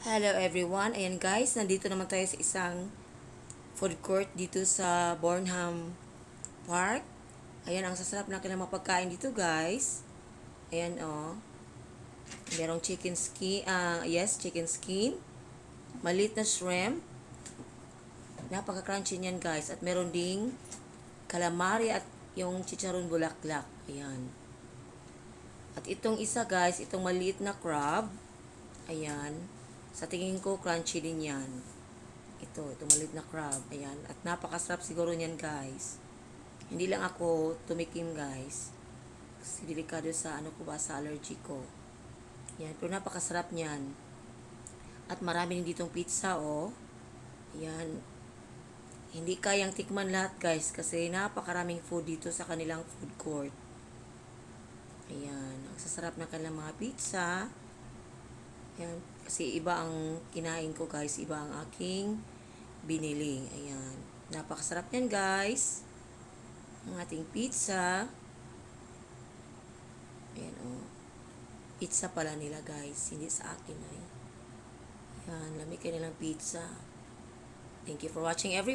Hello everyone. Ayan guys, nandito naman tayo sa isang food court dito sa Bornham Park. Ayan, ang sasarap na kanilang mga pagkain dito guys. Ayan oh. Merong chicken skin, ah yes, chicken skin. Maliit na shrimp. Napaka-crunchy niyan guys. At meron ding calamari at yung chicharon bulaklak. Ayan. At itong isa guys, itong maliit na crab. Ayan. Sa tingin ko, crunchy din yan. Ito, itong maliit na crab. Ayan. At napakasarap siguro niyan guys. Hindi lang ako tumikim guys. Kasi delikado sa ano ko ba, sa allergy ko. Ayan. Pero napakasarap niyan. At marami din ditong pizza oh. Ayan. Hindi kayang tikman lahat guys kasi napakaraming food dito sa kanilang food court. Ayan. Ang sasarap na kanilang mga pizza. Ayan. Kasi iba ang kinain ko guys. Iba ang aking binili. Ayan. Napakasarap yan guys. Ang ating pizza. Ayan oh. Pizza pala nila guys. Hindi sa akin ay. Ayan. Lamig ka nilang pizza. Thank you for watching everyone.